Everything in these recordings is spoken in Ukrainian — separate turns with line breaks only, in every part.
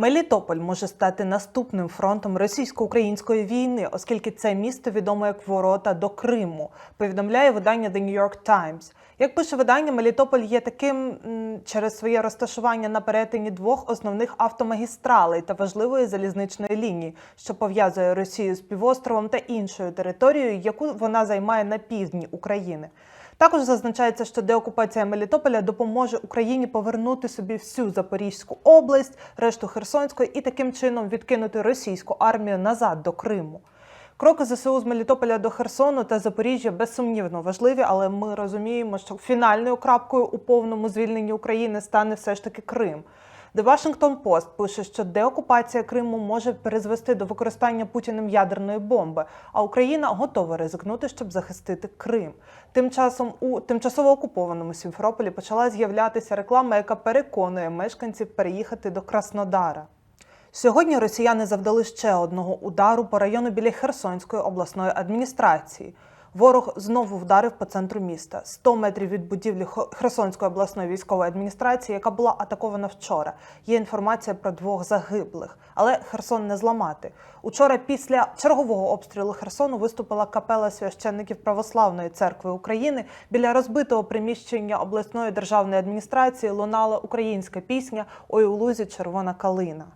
Мелітополь може стати наступним фронтом російсько-української війни, оскільки це місто відомо як ворота до Криму. Повідомляє видання The New York Times. Як пише видання, Мелітополь є таким через своє розташування на перетині двох основних автомагістралей та важливої залізничної лінії, що пов'язує Росію з півостровом та іншою територією, яку вона займає на півдні України. Також зазначається, що деокупація Мелітополя допоможе Україні повернути собі всю Запорізьку область, решту Херсонської і таким чином відкинути російську армію назад до Криму. Кроки ЗСУ з Мелітополя до Херсону та Запоріжжя безсумнівно важливі, але ми розуміємо, що фінальною крапкою у повному звільненні України стане все ж таки Крим. The Washington Post пише, що деокупація Криму може призвести до використання Путіним ядерної бомби, а Україна готова ризикнути, щоб захистити Крим. Тим часом у тимчасово окупованому Сімферополі почала з'являтися реклама, яка переконує мешканців переїхати до Краснодара. Сьогодні росіяни завдали ще одного удару по району біля Херсонської обласної адміністрації. Ворог знову вдарив по центру міста 100 метрів від будівлі Херсонської обласної військової адміністрації, яка була атакована вчора. Є інформація про двох загиблих, але Херсон не зламати. Учора, після чергового обстрілу Херсону, виступила капела священників Православної церкви України. Біля розбитого приміщення обласної державної адміністрації лунала українська пісня Ой у лузі червона калина.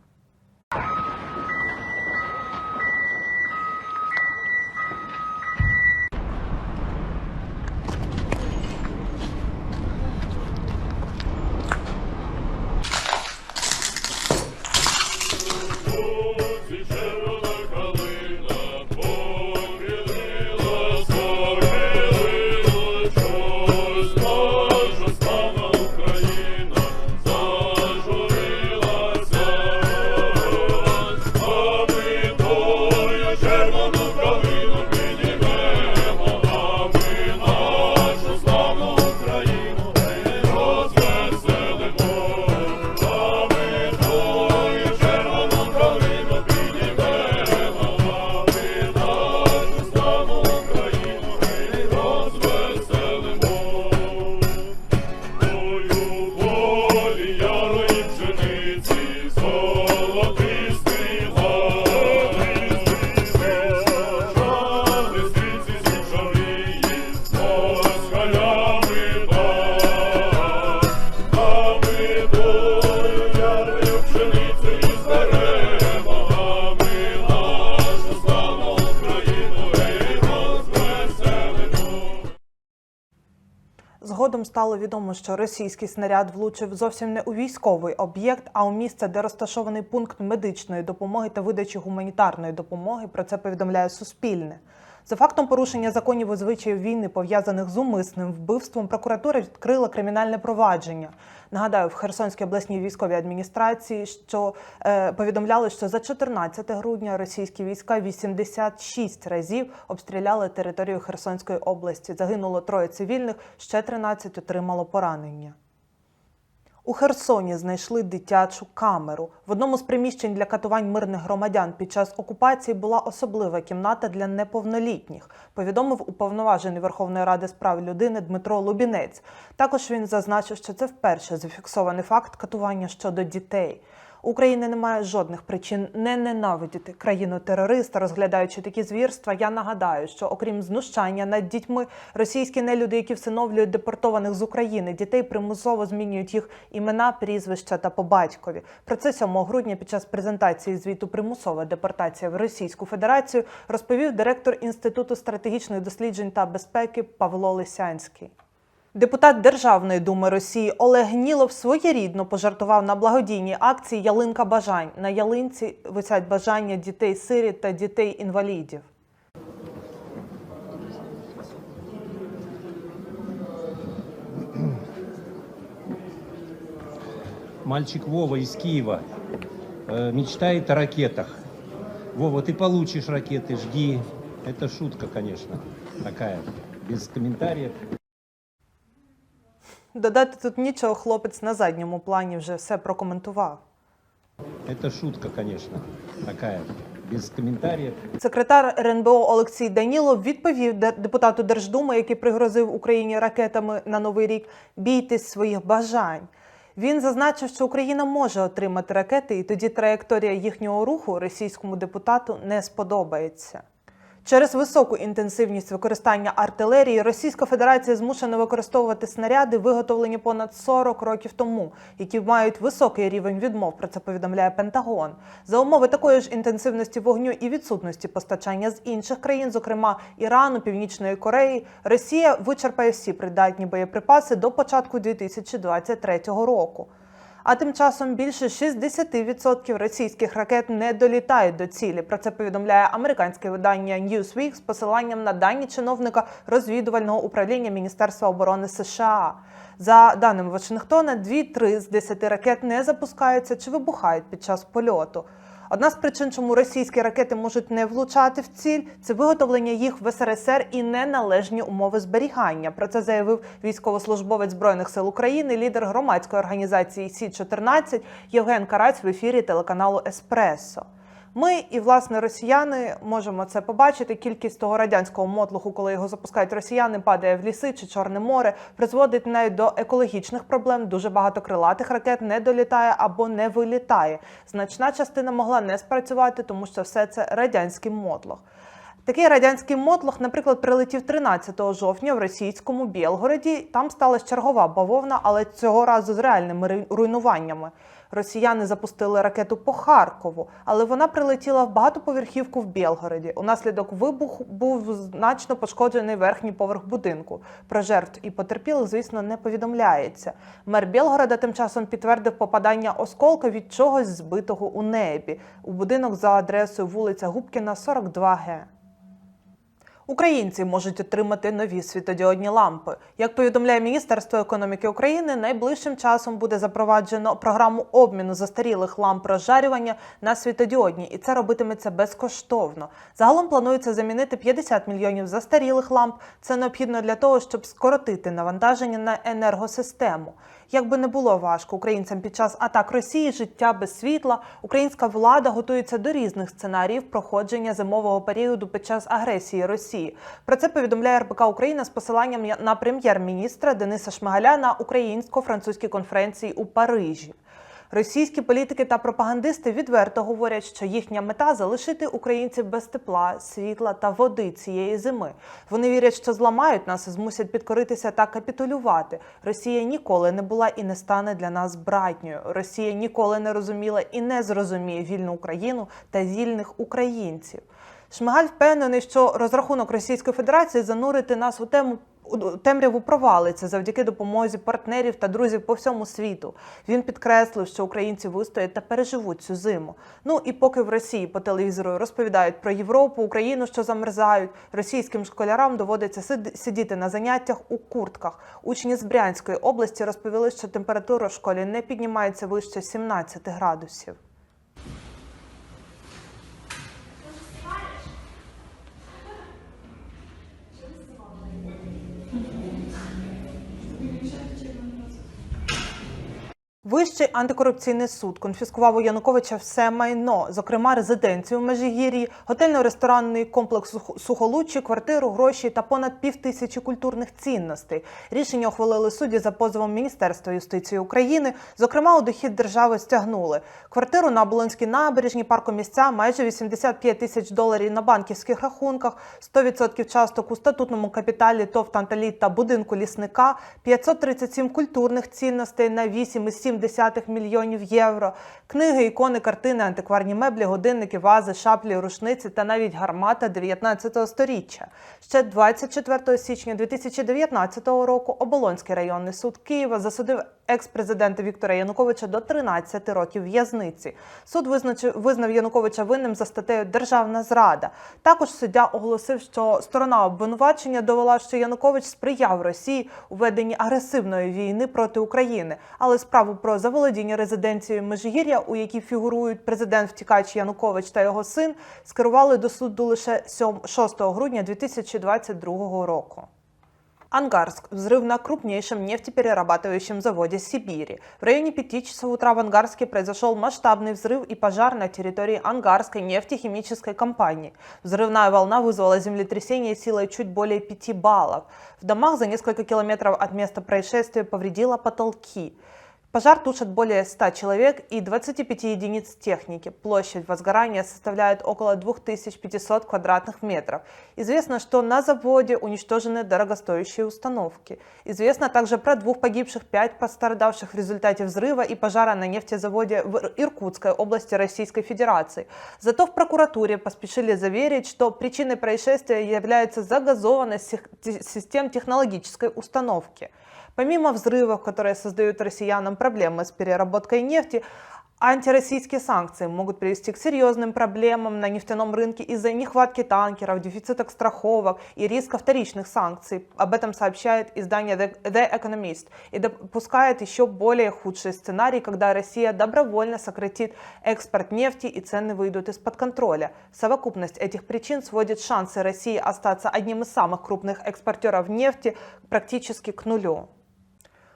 Згодом стало відомо, що російський снаряд влучив зовсім не у військовий об'єкт, а у місце, де розташований пункт медичної допомоги та видачі гуманітарної допомоги. Про це повідомляє Суспільне. За фактом порушення законів і звичаїв війни, пов'язаних з умисним вбивством, прокуратура відкрила кримінальне провадження. Нагадаю, в Херсонській обласній військовій адміністрації, що е, повідомляли, що за 14 грудня російські війська 86 разів обстріляли територію Херсонської області. Загинуло троє цивільних, ще 13 отримало поранення. У Херсоні знайшли дитячу камеру. В одному з приміщень для катувань мирних громадян під час окупації була особлива кімната для неповнолітніх. Повідомив уповноважений Верховної Ради з прав людини Дмитро Лубінець. Також він зазначив, що це вперше зафіксований факт катування щодо дітей. України немає жодних причин не ненавидіти країну терориста, розглядаючи такі звірства. Я нагадаю, що окрім знущання над дітьми, російські нелюди, які всиновлюють депортованих з України, дітей примусово змінюють їх імена, прізвища та по батькові. Про це 7 грудня під час презентації звіту примусова депортація в Російську Федерацію розповів директор Інституту стратегічних досліджень та безпеки Павло Лисянський. Депутат Державної думи Росії Олег Гнілов своєрідно пожартував на благодійній акції Ялинка бажань. На ялинці висять бажання дітей сиріт та дітей інвалідів.
Мальчик Вова из Киева э, мечтает о ракетах. Вова, ты получишь ракеты, жди. Это шутка, конечно, такая, без комментариев.
Додати тут нічого, хлопець на задньому плані вже все прокоментував.
Это шутка, конечно, такая, без комментариев.
Секретар РНБО Олексій Данілов відповів де- депутату Держдуми, який пригрозив Україні ракетами на новий рік, бійтесь своїх бажань. Він зазначив, що Україна може отримати ракети, і тоді траєкторія їхнього руху російському депутату не сподобається. Через високу інтенсивність використання артилерії Російська Федерація змушена використовувати снаряди, виготовлені понад 40 років тому, які мають високий рівень відмов. Про це повідомляє Пентагон. За умови такої ж інтенсивності вогню і відсутності постачання з інших країн, зокрема Ірану, Північної Кореї, Росія вичерпає всі придатні боєприпаси до початку 2023 року. А тим часом більше 60% російських ракет не долітають до цілі. Про це повідомляє американське видання Newsweek з посиланням на дані чиновника розвідувального управління Міністерства оборони США. За даними Вашингтона, 2-3 з 10 ракет не запускаються чи вибухають під час польоту. Одна з причин, чому російські ракети можуть не влучати в ціль, це виготовлення їх в СРСР і неналежні умови зберігання. Про це заявив військовослужбовець збройних сил України, лідер громадської організації Сі 14 Євген Караць в ефірі телеканалу Еспресо. Ми і власне росіяни можемо це побачити. Кількість того радянського мотлуху, коли його запускають росіяни, падає в ліси чи Чорне море, призводить навіть до екологічних проблем. Дуже багато крилатих ракет не долітає або не вилітає. Значна частина могла не спрацювати, тому що все це радянський мотлох. Такий радянський мотлох, наприклад, прилетів 13 жовтня в російському Білгороді. Там сталася чергова бавовна, але цього разу з реальними ру- руйнуваннями. Росіяни запустили ракету по Харкову, але вона прилетіла в багатоповерхівку в Білгороді. Унаслідок вибуху був значно пошкоджений верхній поверх будинку. Про жертв і потерпілих, звісно, не повідомляється. Мер Білгорода тим часом підтвердив попадання осколка від чогось збитого у небі у будинок за адресою вулиця Губкіна, 42Г. Українці можуть отримати нові світодіодні лампи. Як повідомляє Міністерство економіки України, найближчим часом буде запроваджено програму обміну застарілих ламп розжарювання на світодіодні, і це робитиметься безкоштовно. Загалом планується замінити 50 мільйонів застарілих ламп. Це необхідно для того, щоб скоротити навантаження на енергосистему. Як би не було важко українцям під час атак Росії, життя без світла, українська влада готується до різних сценаріїв проходження зимового періоду під час агресії Росії. Про це повідомляє РБК Україна з посиланням на прем'єр-міністра Дениса Шмигаля на українсько-французькій конференції у Парижі. Російські політики та пропагандисти відверто говорять, що їхня мета залишити українців без тепла, світла та води цієї зими. Вони вірять, що зламають нас змусять підкоритися та капітулювати. Росія ніколи не була і не стане для нас братньою. Росія ніколи не розуміла і не зрозуміє вільну Україну та вільних українців. Шмигаль впевнений, що розрахунок Російської Федерації занурити нас у тему темряву провалиться завдяки допомозі партнерів та друзів по всьому світу. Він підкреслив, що українці вистоять та переживуть цю зиму. Ну і поки в Росії по телевізору розповідають про Європу, Україну, що замерзають, російським школярам доводиться сидіти на заняттях у куртках. Учні з Брянської області розповіли, що температура в школі не піднімається вище 17 градусів. Вищий антикорупційний суд конфіскував у Януковича все майно, зокрема резиденцію в Межигір'ї, готельно-ресторанний комплекс Сухолуччі, квартиру, гроші та понад півтисячі культурних цінностей. Рішення ухвалили судді за позовом Міністерства юстиції України. Зокрема, у дохід держави стягнули квартиру на Оболонській набережні, паркомісця, майже 85 тисяч доларів на банківських рахунках, 100% часток у статутному капіталі ТОВ «Танталіт» та будинку лісника, 537 культурних цінностей на 8,7 мільйонів євро, книги, ікони, картини, антикварні меблі, годинники, вази, шаплі, рушниці та навіть гармата 19 століття. Ще 24 січня 2019 року Оболонський районний суд Києва засудив екс-президента Віктора Януковича до 13 років в'язниці. Суд визначив визнав Януковича винним за статтею Державна зрада. Також суддя оголосив, що сторона обвинувачення довела, що Янукович сприяв Росії у веденні агресивної війни проти України, але справу про заволодіння резиденцією Межигір'я, у якій фігурують президент втікач Янукович та його син, скерували до суду лише 7 6 грудня 2022 року. Ангарск. Взрыв на крупнейшем нефтеперерабатывающем заводе Сибири. В районе 5 часов утра в Ангарске произошел масштабный взрыв и пожар на территории Ангарской нефтехимической компании. Взрывная волна вызвала землетрясение силой чуть более 5 баллов. В домах за несколько километров от места происшествия повредило потолки. Пожар тушит более 100 человек и 25 единиц техники. Площадь возгорания составляет около 2500 квадратных метров. Известно, что на заводе уничтожены дорогостоящие установки. Известно также про двух погибших, пять пострадавших в результате взрыва и пожара на нефтезаводе в Иркутской области Российской Федерации. Зато в прокуратуре поспешили заверить, что причиной происшествия является загазованность систем технологической установки. Помимо взрывов, которые создают россиянам проблемы с переработкой нефти, антироссийские санкции могут привести к серьезным проблемам на нефтяном рынке из-за нехватки танкеров, дефицита страховок и риска вторичных санкций. Об этом сообщает издание The Economist и допускает еще более худший сценарий, когда Россия добровольно сократит экспорт нефти и цены выйдут из-под контроля. Совокупность этих причин сводит шансы России остаться одним из самых крупных экспортеров нефти практически к нулю.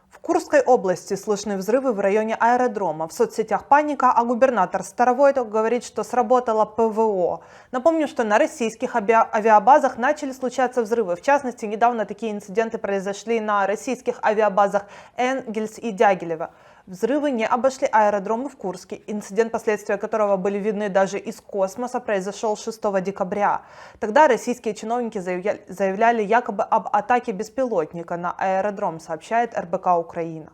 В Курской области слышны взрывы в районе аэродрома. В соцсетях паника, а губернатор Старовойтов говорит, что сработало ПВО. Напомню, что на российских авиа- авиабазах начали случаться взрывы. В частности, недавно такие инциденты произошли на российских авиабазах Энгельс и Дягилево. Взрывы не обошли аэродромы в Курске, инцидент, последствия которого были видны даже из космоса, произошел 6 декабря. Тогда российские чиновники заявля- заявляли якобы об атаке беспилотника на аэродром, сообщает РБК Украина.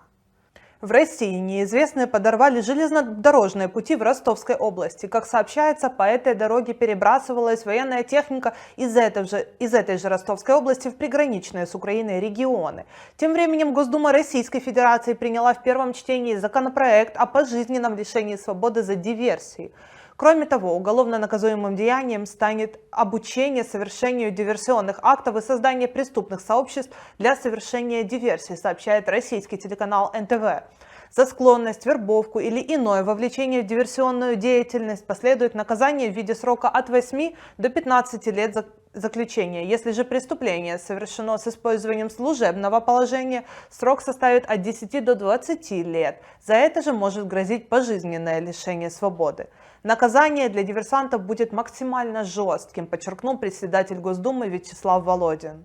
В России неизвестные подорвали железнодорожные пути в Ростовской области. Как сообщается, по этой дороге перебрасывалась военная техника из, этой же, из этой же Ростовской области в приграничные с Украиной регионы. Тем временем Госдума Российской Федерации приняла в первом чтении законопроект о пожизненном лишении свободы за диверсии. Кроме того, уголовно наказуемым деянием станет обучение совершению диверсионных актов и создание преступных сообществ для совершения диверсий, сообщает российский телеканал НТВ. За склонность, вербовку или иное вовлечение в диверсионную деятельность последует наказание в виде срока от 8 до 15 лет зак- заключения. Если же преступление совершено с использованием служебного положения, срок составит от 10 до 20 лет. За это же может грозить пожизненное лишение свободы. Наказание для диверсантов будет максимально жестким, подчеркнул председатель Госдумы Вячеслав Володин.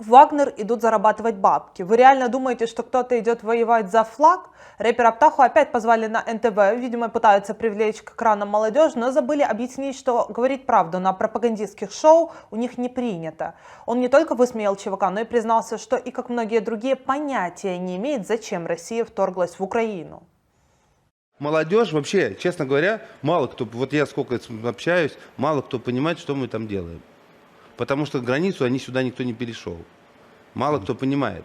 Вагнер идут зарабатывать бабки. Вы реально думаете, что кто-то идет воевать за флаг? Рэпера Птаху опять позвали на НТВ, видимо, пытаются привлечь к экранам молодежь, но забыли объяснить, что говорить правду на пропагандистских шоу у них не принято. Он не только высмеял ЧВК, но и признался, что и как многие другие понятия не имеет, зачем Россия вторглась в Украину.
Молодежь вообще, честно говоря, мало кто, вот я сколько общаюсь, мало кто понимает, что мы там делаем. Потому что границу они сюда никто не перешел. Мало кто понимает.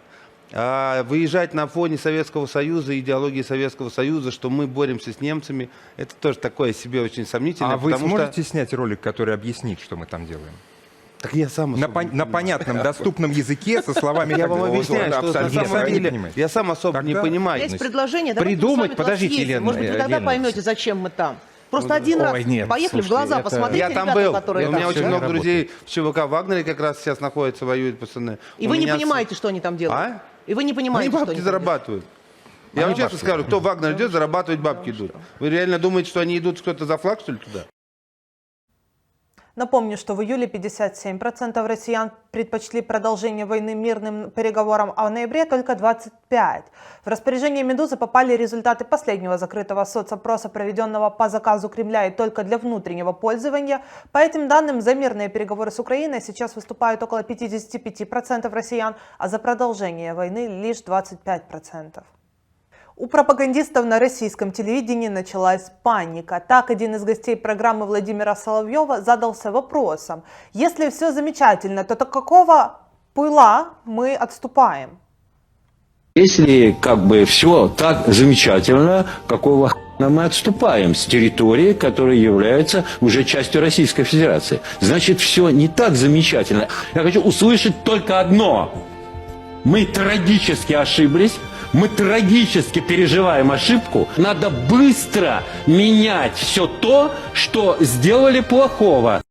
А выезжать на фоне Советского Союза, идеологии Советского Союза, что мы боремся с немцами, это тоже такое себе очень сомнительное.
А вы сможете
что...
снять ролик, который объяснит, что мы там делаем?
Так я сам
На,
не
на понятном, доступном языке, со словами...
Я вам объясняю, что на
абсолютно
самом деле
понимаете.
я сам особо не
Тогда-
понимаю.
Есть предложение. давайте
придумать, подождите,
съездим.
Лена,
Может быть, вы тогда
Лена.
поймете, зачем мы там. Просто один
Ой,
раз
нет,
поехали в
слушайте,
глаза,
это-
посмотрите,
Я там
ребята,
был.
которые
У
там
меня очень много друзей в ЧВК Вагнере как раз сейчас находятся, воюют пацаны.
И
У
вы не
меня с-
понимаете, что они там делают.
А?
И вы не понимаете,
Они
что
бабки
они там
зарабатывают. Я вам честно скажу, кто в Вагнер идет, зарабатывать бабки идут. Вы реально думаете, что они идут кто-то за флаг, что ли, туда?
Напомню, что в июле 57% россиян предпочли продолжение войны мирным переговорам, а в ноябре только 25%. В распоряжение «Медузы» попали результаты последнего закрытого соцопроса, проведенного по заказу Кремля и только для внутреннего пользования. По этим данным, за мирные переговоры с Украиной сейчас выступают около 55% россиян, а за продолжение войны лишь 25%. У пропагандистов на российском телевидении началась паника. Так, один из гостей программы Владимира Соловьева задался вопросом, если все замечательно, то до какого пыла мы отступаем?
Если как бы все так замечательно, какого хрена мы отступаем с территории, которая является уже частью Российской Федерации? Значит, все не так замечательно. Я хочу услышать только одно. Мы трагически ошиблись, мы трагически переживаем ошибку. Надо быстро менять все то, что сделали плохого.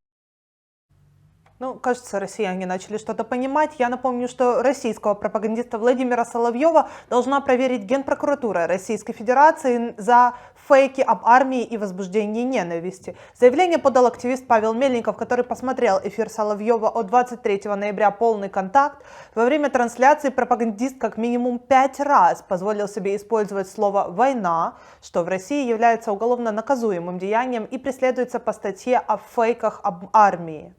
Ну, кажется, россияне начали что-то понимать. Я напомню, что российского пропагандиста Владимира Соловьева должна проверить Генпрокуратура Российской Федерации за фейки об армии и возбуждении ненависти. Заявление подал активист Павел Мельников, который посмотрел эфир Соловьева от 23 ноября «Полный контакт». Во время трансляции пропагандист как минимум пять раз позволил себе использовать слово «война», что в России является уголовно наказуемым деянием и преследуется по статье о фейках об армии.